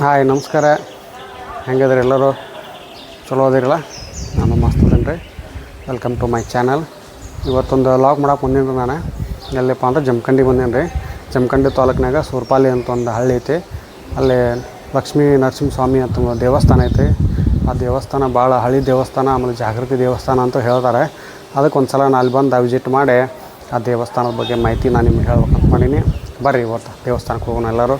Hi, ನಮಸ್ಕಾರ. ಹೆಂಗದ್ರಿ ಎಲ್ಲರೂ? ಚಲೋ ಅದಿರಲ್ಲ? ನಾನು ಮಸ್ತ್ ಅದೇನು ರೀ. ವೆಲ್ಕಮ್ ಟು ಮೈ ಚಾನಲ್ ಇವತ್ತೊಂದು ಲಾಗ್ ಮಾಡಕ್ಕೆ ಬಂದೀನಿ ನಾನು. ಎಲ್ಲಪ್ಪ ಅಂದ್ರೆ ಜಮಖಂಡಿ ಬಂದೇನು ರೀ. ಜಮಖಂಡಿ ತಾಲೂಕಿನಾಗ ಸೂರ್ಪಾಲಿ ಅಂತ ಒಂದು ಹಳ್ಳಿ ಐತಿ. ಅಲ್ಲಿ ಲಕ್ಷ್ಮೀ ನರಸಿಂಹಸ್ವಾಮಿ ಅಂತ ಒಂದು ದೇವಸ್ಥಾನ ಐತಿ. ಆ ದೇವಸ್ಥಾನ ಭಾಳ ಹಳಿ ದೇವಸ್ಥಾನ, ಆಮೇಲೆ ಜಾಗೃತಿ ದೇವಸ್ಥಾನ ಅಂತ ಹೇಳ್ತಾರೆ. ಅದಕ್ಕೆ ಒಂದು ಸಲ ನಾನು ಅಲ್ಲಿ ಬಂದು ವಿಸಿಟ್ ಮಾಡಿ ಆ ದೇವಸ್ಥಾನದ ಬಗ್ಗೆ ಮಾಹಿತಿ ನಾನು ನಿಮ್ಗೆ ಹೇಳ್ಬೇಕಂತ ಮಾಡೀನಿ. ಬರ್ರಿ ಇವತ್ತು ದೇವಸ್ಥಾನಕ್ಕೆ ಹೋಗೋಣ ಎಲ್ಲರೂ.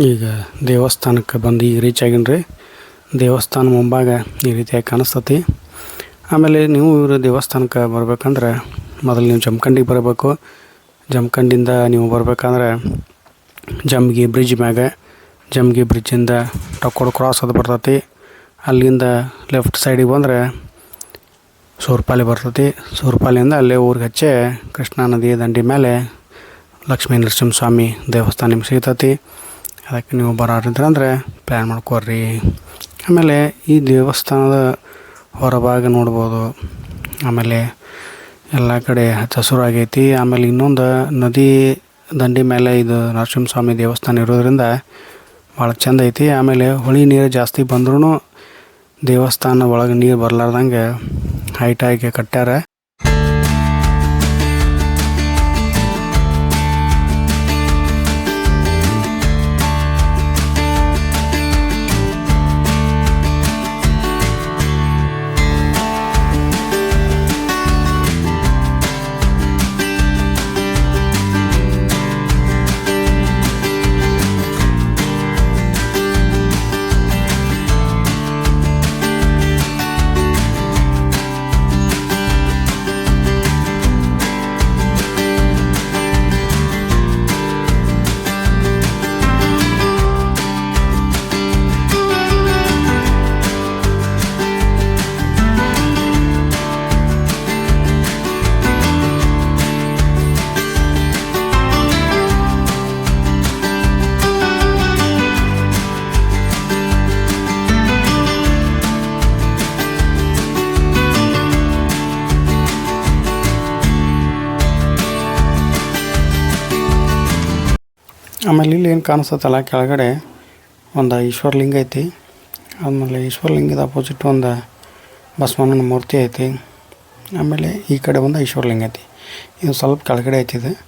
ಈಗ ದೇವಸ್ಥಾನಕ್ಕೆ ಬಂದು ಈಗ ರೀಚ್ ರೀ. ದೇವಸ್ಥಾನ ಮುಂಭಾಗ ಈ ರೀತಿಯಾಗಿ ಕಾಣಿಸ್ತತಿ. ಆಮೇಲೆ ನೀವು ಇವರು ದೇವಸ್ಥಾನಕ್ಕೆ ಬರಬೇಕಂದ್ರೆ ಮೊದಲು ನೀವು ಜಮಖಂಡಿಗೆ ಬರಬೇಕು. ಜಮಖಂಡಿಂದ ನೀವು ಬರ್ಬೇಕಂದ್ರೆ ಜಮ್ಗಿ ಬ್ರಿಡ್ಜ್ ಮ್ಯಾಗ, ಜಮ್ಗಿ ಬ್ರಿಡ್ಜಿಂದ ಟಕ್ಕೋಡ್ ಕ್ರಾಸ್ ಅದು ಬರ್ತತಿ. ಅಲ್ಲಿಂದ ಲೆಫ್ಟ್ ಸೈಡಿಗೆ ಬಂದರೆ ಸೂರ್ಪಾಲಿ ಬರ್ತತಿ. ಸೂರ್ಪಾಲಿಯಿಂದ ಅಲ್ಲೇ ಊರಿಗೆ ಹಚ್ಚೆ ಕೃಷ್ಣಾ ನದಿ ದಂಡಿ ಮೇಲೆ ಲಕ್ಷ್ಮೀ ನರಸಿಂಹಸ್ವಾಮಿ ದೇವಸ್ಥಾನ ನಿಮ್ಗೆ ಸಿಗ್ತೈತಿ. ಅದಕ್ಕೆ ನೀವು ಬರೋರಿದ್ರೆ ಅಂದರೆ ಪ್ಲ್ಯಾನ್ ಮಾಡ್ಕೊರಿ. ಆಮೇಲೆ ಈ ದೇವಸ್ಥಾನದ ಹೊರಭಾಗ ನೋಡ್ಬೋದು. ಆಮೇಲೆ ಎಲ್ಲ ಕಡೆ ಹಚ್ಚ ಹಸಿರು ಆಗೈತಿ. ಆಮೇಲೆ ಇನ್ನೊಂದು ನದಿ ದಂಡಿ ಮೇಲೆ ಇದು ನರಸಿಂಹಸ್ವಾಮಿ ದೇವಸ್ಥಾನ ಇರೋದ್ರಿಂದ ಭಾಳ ಚಂದ ಐತಿ. ಆಮೇಲೆ ಹೊಳಿ ನೀರು ಜಾಸ್ತಿ ಬಂದ್ರೂ ದೇವಸ್ಥಾನ ಒಳಗೆ ನೀರು ಬರಲಾರ್ದಂಗೆ ಹೈಟಾಗಿ ಕಟ್ಟ್ಯಾರ. ಆಮೇಲೆ ಇಲ್ಲಿ ಏನು ಕಾಣಿಸ್ತಲ್ಲ ಕೆಳಗಡೆ ಒಂದು ಈಶ್ವರಲಿಂಗ ಐತಿ. ಆಮೇಲೆ ಈಶ್ವರಲಿಂಗದ ಅಪೋಸಿಟ್ ಒಂದು ಬಸವಣ್ಣನ ಮೂರ್ತಿ ಐತಿ. ಆಮೇಲೆ ಈ ಕಡೆ ಒಂದು ಈಶ್ವರಲಿಂಗ ಐತಿ. ಇದು ಸ್ವಲ್ಪ ಕೆಳಗಡೆ ಐತಿ ಇದು.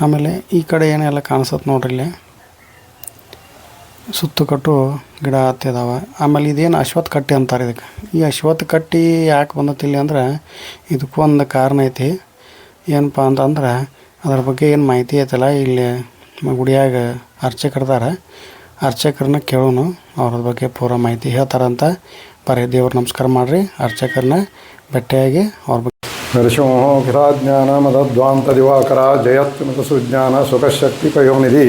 ಆಮೇಲೆ ಈ ಕಡೆ ಏನೆಲ್ಲ ಕಾಣಿಸುತ್ತೆ ನೋಡ್ರಿ ಇಲ್ಲಿ. ಸುತ್ತಕಟ್ಟು ಗಿಡ ಹತ್ತಿದಾವೆ ಆಮೇಲೆ ಇದೇನು ಅಶ್ವತ್ಥ ಕಟ್ಟಿ ಅಂತಾರೆ ಇದಕ್ಕೆ. ಈ ಅಶ್ವತ್ ಕಟ್ಟಿ ಯಾಕೆ ಬಂದತಿಲ್ಲ ಅಂದ್ರೆ, ಇದಕ್ಕೂ ಒಂದು ಕಾರಣ ಐತಿ. ಏನಪ್ಪ ಅಂತಂದ್ರೆ, ಅದ್ರ ಬಗ್ಗೆ ಏನು ಮಾಹಿತಿ ಐತಲ್ಲ ಇಲ್ಲಿ. ಗುಡಿಯಾಗ ಅರ್ಚಕರ್ದಾರ ಅರ್ಚಕರನ್ನ ಕೇಳೋಣ ಅವ್ರ ಬಗ್ಗೆ ಪೂರ ಮಾಹಿತಿ ಹೇಳ್ತಾರಂತ. ಬರೀ ದೇವ್ರು ನಮಸ್ಕಾರ ಮಾಡಿರಿ. ಅರ್ಚಕರನ್ನ ಭೇಟಿಯಾಗಿ ಅವ್ರ ಬಗ್ಗೆ ನರಸಿಂಹೋ ಗಿರಾಜ್ಞಾನ ಮದದ್ವಾಂತ ದಿವಾಕರ ಜಯತ್ಮಕ ಸುಜ್ಞಾನ ಸುಖಶಕ್ತಿ ಪಯೋನಿಧಿ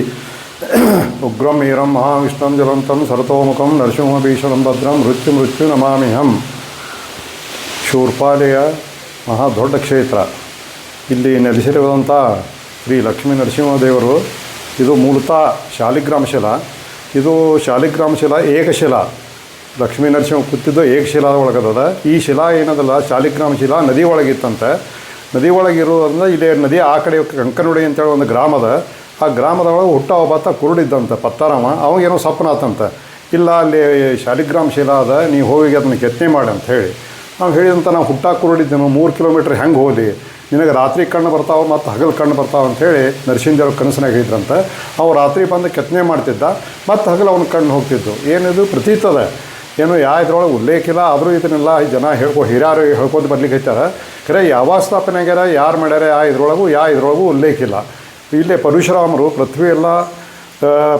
ಉಗ್ರಂ ವೀರಂ ಮಹಾವಿಷ್ಣುಂ ಜ್ವಲಂತಂ ಸರತೋಮುಖಂ, ನರಸಿಂಹ ಭೀಷಣಂ ಭದ್ರಂ, ಮೃತ್ಯು ಮೃತ್ಯು, ನಮಾಮಿಹಂ. ಶೂರ್ಪಾಲೆಯ ಮಹಾ ದೊಡ್ಡ ಕ್ಷೇತ್ರ. ಇಲ್ಲಿ ನೆಲೆಸಿರುವಂಥ ಶ್ರೀ ಲಕ್ಷ್ಮೀ ನರಸಿಂಹದೇವರು ಇದು ಮೂಲತಃ ಶಾಲಿಗ್ರಾಮ ಶಿಲಾ. ಇದು ಶಾಲಿಗ್ರಾಮ ಶಿಲಾ ಏಕಶಿಲಾ ಲಕ್ಷ್ಮೀ ನರಸಿಂಹ ಕೂತಿದ್ದು ಏಕಶಿಲಾ ಒಳಗದದ. ಈ ಶಿಲಾ ಏನದಲ್ಲ, ಶಾಲಿಗ್ರಾಮ ಶಿಲಾ ನದಿ ಒಳಗಿತ್ತಂತೆ. ನದಿ ಒಳಗಿರೋದ್ರಿಂದ ಇಲ್ಲಿ ನದಿ ಆ ಕಡೆ ಕಂಕನುಡಿ ಅಂತೇಳಿ ಒಂದು ಗ್ರಾಮದ. ಆ ಗ್ರಾಮದ ಒಳಗೆ ಹುಟ್ಟ ಒಬ್ಬಾತ ಕುರುಡಿದ್ದಂತೆ ಪತ್ತಾರಾಮ ಅವಾಗೇನೋ ಆತಂತೆ. ಇಲ್ಲ ಅಲ್ಲಿ ಶಾಲಿಗ್ರಾಮ ಶಿಲಾ ಅದ ನೀವು ಹೋಗಿ ಅದನ್ನ ಕೆತ್ತನೆ ಮಾಡಿ ಅಂತ ಹೇಳಿ. ನಾವು ಹೇಳಿದಂತ ನಾವು ಹುಟ್ಟಾಕ ನಾವು ಮೂರು ಕಿಲೋಮೀಟ್ರ್ ಹೆಂಗೆ ಹೋದಿ, ನಿನಗೆ ರಾತ್ರಿ ಕಣ್ಣು ಬರ್ತಾವೆ ಮತ್ತು ಹಗಲು ಕಣ್ಣು ಬರ್ತಾವೆ ಅಂಥೇಳಿ ನರಸಿಂಹದೇವ್ರ ಕನಸಿನಾಗ ಹೇಳಿದ್ರಂತ. ಅವು ರಾತ್ರಿ ಬಂದು ಕೆತ್ತನೆ ಮಾಡ್ತಿದ್ದ, ಮತ್ತು ಹಗಲು ಅವನ ಕಣ್ಣು ಹೋಗ್ತಿದ್ದು ಏನಿದು? ಪ್ರತೀತದ. ಏನು ಯಾವ ಇದ್ರೊಳಗೆ ಉಲ್ಲೇಖ ಇಲ್ಲ, ಆದರೂ ಇದನ್ನೆಲ್ಲ ಜನ ಹೇಳ್ಕೊ, ಹಿರಿಯರು ಹೇಳ್ಕೊಂಡು ಬರ್ಲಿಕ್ಕೆ ಹೇಳ್ತಾರೆ. ಖರೆ ಯಾವ ಸ್ಥಾಪನೆ ಆಗ್ಯಾರ ಯಾರು ಮಾಡ್ಯಾರ? ಯಾವ ಇದ್ರೊಳಗೂ ಯಾವ ಇದ್ರೊಳಗೂ ಉಲ್ಲೇಖ ಇಲ್ಲ. ಇಲ್ಲೇ ಪರಶುರಾಮರು ಪೃಥ್ವಿ ಎಲ್ಲ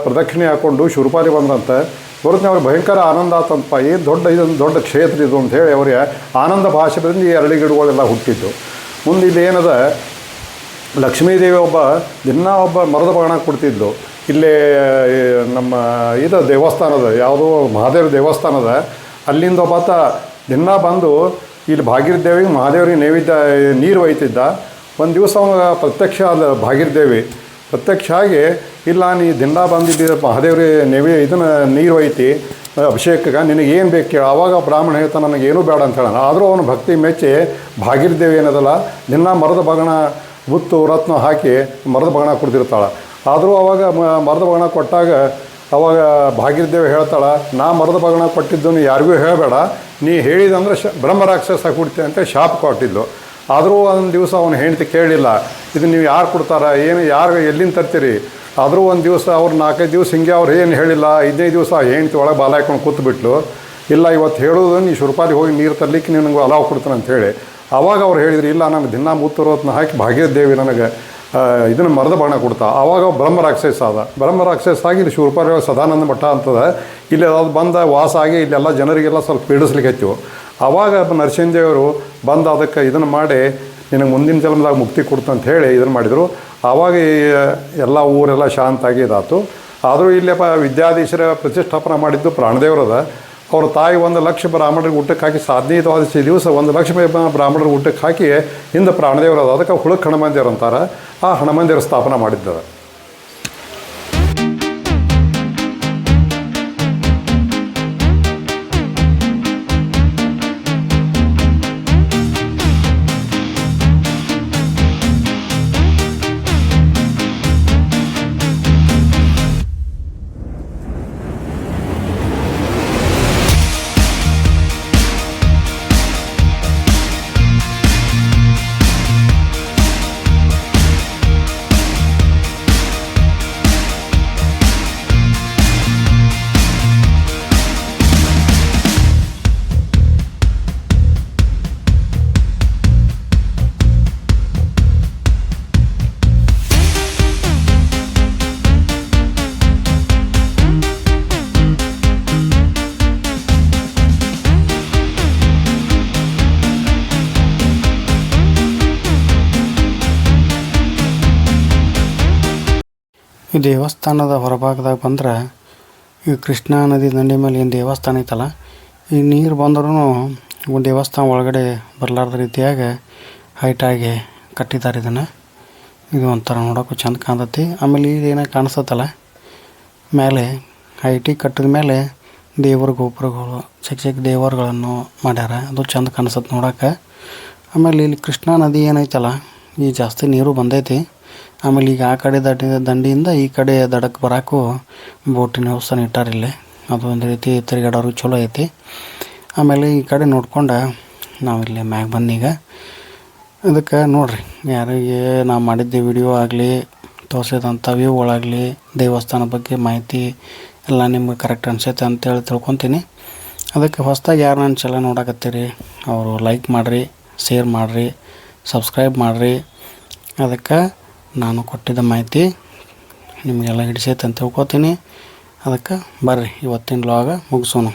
ಪ್ರದಕ್ಷಿಣೆ ಹಾಕ್ಕೊಂಡು ಶುರುಪಾಲಿ ಬಂದ್ರಂತೆ ಹೊರತು ಅವ್ರಿಗೆ ಭಯಂಕರ ಆನಂದ ಆತಂತಪ್ಪ ಏನು ದೊಡ್ಡ ಇದೊಂದು ದೊಡ್ಡ ಕ್ಷೇತ್ರ ಇದು ಅಂತ ಹೇಳಿ ಅವರಿಗೆ ಆನಂದ ಭಾಷೆದಿಂದ ಈ ಅರಳಿ ಗಿಡಗಳೆಲ್ಲ ಹುಟ್ಟಿದ್ದು. ಮುಂದೆ ಇಲ್ಲಿ ಏನದ, ಲಕ್ಷ್ಮೀದೇವಿ ಒಬ್ಬ ದಿನ ಒಬ್ಬ ಮರದ ಬಾಣ ಕೊಡ್ತಿದ್ದು ಇಲ್ಲೇ ನಮ್ಮ ಇದು ದೇವಸ್ಥಾನದ, ಯಾವುದೋ ಮಹಾದೇವ ದೇವಸ್ಥಾನದ, ಅಲ್ಲಿಂದ ಒಬ್ಬಾತ ದಿನ ಬಂದು ಇಲ್ಲಿ ಭಾಗೀರದೇವಿಗೆ ಮಹಾದೇವ್ರಿಗೆ ನೈವೇದ್ಯ ನೀರು ಒಯ್ತಿದ್ದ. ಒಂದು ದಿವಸ ಪ್ರತ್ಯಕ್ಷ ಅಲ್ಲ ಭಾಗೀರಥೇವಿ ಪ್ರತ್ಯಕ್ಷ ಆಗಿ ಇಲ್ಲ, ನೀ ದಿನ ಬಂದಿದ್ದೀರಪ್ಪ ಮಹಾದೇವ್ರಿ ನೀವು ಇದನ್ನು ನೀರು ಐತಿ ಅಭಿಷೇಕಕ್ಕೆ ನಿನಗೆ ಏನು ಬೇಕು ಕೇಳು, ಆವಾಗ ಬ್ರಾಹ್ಮಣ ಹೇಳ್ತಾನೆ, ನನಗೆ ಏನೂ ಬೇಡ ಅಂತ ಹೇಳೋಣ ಆದರೂ ಅವನು ಭಕ್ತಿ ಮೆಚ್ಚಿ ಭಾಗಿರ್ದೇವಿ ಏನದಲ್ಲ, ದಿನ ಮರದ ಬಗಣ ಮುತ್ತು ರತ್ನ ಹಾಕಿ ಮರದ ಬಗಣ ಕುಡ್ದಿರ್ತಾಳೆ. ಆದರೂ ಅವಾಗ ಮರದ ಬಗಣ ಕೊಟ್ಟಾಗ, ಅವಾಗ ಭಾಗಿರ್ದೇವಿ ಹೇಳ್ತಾಳೆ, ನಾ ಮರದ ಬಗಣ ಕೊಟ್ಟಿದ್ದನ್ನು ಯಾರಿಗೂ ಹೇಳಬೇಡ, ನೀ ಹೇಳಿದಂದ್ರೆ ಶ, ಬ್ರಹ್ಮ ರಾಕ್ಷಸ ಅಂತ ಶಾಪ್ ಕೊಟ್ಟಿದ್ಲು. ಆದರೂ ಒಂದು ದಿವಸ ಅವನು ಹೆಂಡತಿ ಕೇಳಿಲ್ಲ, ಇದು ನೀವು ಯಾರು ಕೊಡ್ತಾರ, ಏನು ಯಾರು ಎಲ್ಲಿಂದ ತರ್ತೀರಿ? ಆದರೂ ಒಂದು ದಿವಸ ಅವ್ರು ನಾಲ್ಕೈದು ದಿವಸ ಹಿಂಗೆ ಅವ್ರು ಏನು ಹೇಳಿಲ್ಲ ಐದನೇ ದಿವಸ ಹೆಂಡತಿ ಒಳಗೆ ಬಾಲ ಹಾಕೊಂಡು ಕೂತ್ಬಿಟ್ಲು, ಇಲ್ಲ ಇವತ್ತು ಹೇಳೋದು ನೀ ಶುರುಪಾಲಿ ಹೋಗಿ ನೀರು ತರ್ಲಿಕ್ಕೆ ನಿನಗೆ ಅಲಾವ್ ಕೊಡ್ತಾನೆ ಅಂತ ಹೇಳಿ. ಆವಾಗ ಅವ್ರು ಹೇಳಿದ್ರು, ಇಲ್ಲ, ನಾನು ದಿನ ಮೂತ್ತರೋತ್ನ ಹಾಕಿ ಭಾಗ್ಯದೇವಿ ನನಗೆ. ಇದನ್ನು ಮರದ ಬಾಣ ಕೊಡ್ತಾ. ಆವಾಗ ಬ್ರಹ್ಮ ರಾಕ್ಷಸ ಆದ. ಬ್ರಹ್ಮ ರಾಕ್ಷಸ ಆಗಿ ಇಲ್ಲಿ ಶೂರ್ಪಾರಿ ಸದಾನಂದ ಮಠ ಅಂತದ. ಇಲ್ಲಿ ಅದು ಬಂದ ವಾಸ ಆಗಿ ಇಲ್ಲೆಲ್ಲ ಜನರಿಗೆಲ್ಲ ಸ್ವಲ್ಪ ಪೀಡಿಸ್ಲಿಕ್ಕೆ ಹೆಚ್ಚು. ಆವಾಗ ನರಸಿಂಹದೇವರು ಬಂದು ಅದಕ್ಕೆ ಇದನ್ನು ಮಾಡಿ ನಿನಗೆ ಮುಂದಿನ ಜನ್ಮದಾಗ ಮುಕ್ತಿ ಕೊಡ್ತು ಅಂತ ಹೇಳಿ ಇದನ್ನು ಮಾಡಿದರು. ಆವಾಗ ಎಲ್ಲ ಊರೆಲ್ಲ ಶಾಂತಾಗಿ ಇದಾತು. ಆದರೂ ಇಲ್ಲಪ್ಪ ವಿದ್ಯಾಧೀಶರ ಪ್ರತಿಷ್ಠಾಪನೆ ಮಾಡಿದ್ದು ಪ್ರಾಣದೇವರದ. ಅವ್ರ ತಾಯಿ ಒಂದು ಲಕ್ಷ ಬ್ರಾಹ್ಮಣರಿಗೆ ಊಟಕ್ಕೆ ಹಾಕಿ ಸಾಧನೀಯವಾದ ದಿವಸ ಒಂದು ಲಕ್ಷ ಬ್ರಾಹ್ಮಣರಿಗೆ ಊಟಕ್ಕೆ ಹಾಕಿ ಹಿಂದೆ ಪ್ರಾಣದೇವರಾದ, ಅದಕ್ಕೆ ಹುಳಕ್ಕೆ ಹಣಮಂದಿರ ಅಂತಾರೆ ಆ ಹಣಮಂದಿರ ಸ್ಥಾಪನೆ ಮಾಡಿದ್ದದ ಈ ದೇವಸ್ಥಾನದ ಹೊರಭಾಗದಾಗ ಬಂದ್ರೆ ಈ ಕೃಷ್ಣಾ ನದಿ ದಂಡೆ ಮೇಲೆ ಏನು ದೇವಸ್ಥಾನ ಐತಲ್ಲ, ಈ ನೀರು ಬಂದ್ರೂ ದೇವಸ್ಥಾನ ಒಳಗಡೆ ಬರಲಾರ್ದ ರೀತಿಯಾಗ ಹೈಟಾಗಿ ಕಟ್ಟಿದ್ದಾರೆ ಇದನ್ನು. ಇದು ಒಂಥರ ನೋಡೋಕ್ಕೂ ಚಂದ ಕಾಣ್ತೈತಿ. ಆಮೇಲೆ ಇದೇನೋ ಕಾಣಿಸ್ತಲ್ಲ ಮೇಲೆ ಹೈಟಿಗೆ ಕಟ್ಟಿದ ಮೇಲೆ ದೇವರ ಗೋಪುರಗಳು, ಚಿಕ್ಕ ಚಿಕ್ಕ ದೇವರುಗಳನ್ನು ಮಾಡ್ಯಾರ. ಅದು ಚಂದ ಕಾಣಿಸುತ್ತೆ ನೋಡೋಕೆ ಆಮೇಲೆ ಇಲ್ಲಿ ಕೃಷ್ಣಾ ನದಿ ಏನೈತಲ್ಲ, ಈ ಜಾಸ್ತಿ ನೀರು ಬಂದೈತಿ. ಆಮೇಲೆ ಈಗ ಆ ಕಡೆ ದಂಡಿ ದಂಡಿಯಿಂದ ಈ ಕಡೆ ದಡಕ್ಕೆ ಬರೋಕ್ಕೂ ಬೋಟಿನ ವ್ಯವಸ್ಥೆ ಇಟ್ಟಾರ ಇಲ್ಲಿ. ಅದು ಒಂದು ರೀತಿ ತಿರುಗಾಡೋರು ಚಲೋ ಐತಿ. ಆಮೇಲೆ ಈ ಕಡೆ ನೋಡ್ಕೊಂಡು ನಾವಿಲ್ಲಿ ಮ್ಯಾಗ ಬಂದೀಗ ಅದಕ್ಕೆ ನೋಡ್ರಿ, ಯಾರಿಗೆ ನಾವು ಮಾಡಿದ್ದೆ ವಿಡಿಯೋ ಆಗಲಿ ತೋರಿಸಿದಂಥ ವ್ಯೂಗಳಾಗಲಿ, ದೇವಸ್ಥಾನ ಬಗ್ಗೆ ಮಾಹಿತಿ ಎಲ್ಲ ನಿಮ್ಗೆ ಕರೆಕ್ಟ್ ಅನಿಸೈತೆ ಅಂತೇಳಿ ತಿಳ್ಕೊತೀನಿ. ಅದಕ್ಕೆ ಹೊಸ್ದಾಗಿ ಯಾರು ನನ್ನ ಚಾನಲ್ ನೋಡಕತ್ತೀರಿ, ಅವರು ಲೈಕ್ ಮಾಡಿರಿ ಶೇರ್ ಮಾಡಿರಿ ಸಬ್ಸ್ಕ್ರೈಬ್ ಮಾಡಿರಿ. ಅದಕ್ಕೆ ನಾನು ಕೊಟ್ಟಿದ್ದ ಮಾಹಿತಿ ನಿಮಗೆಲ್ಲ ಹಿಡಿಸೈತೆ ಅಂತ ತಿಳ್ಕೊತೀನಿ. ಅದಕ್ಕೆ ಬರ್ರಿ ಇವತ್ತಿನ ಲಾಗ ಮುಗಿಸೋಣ.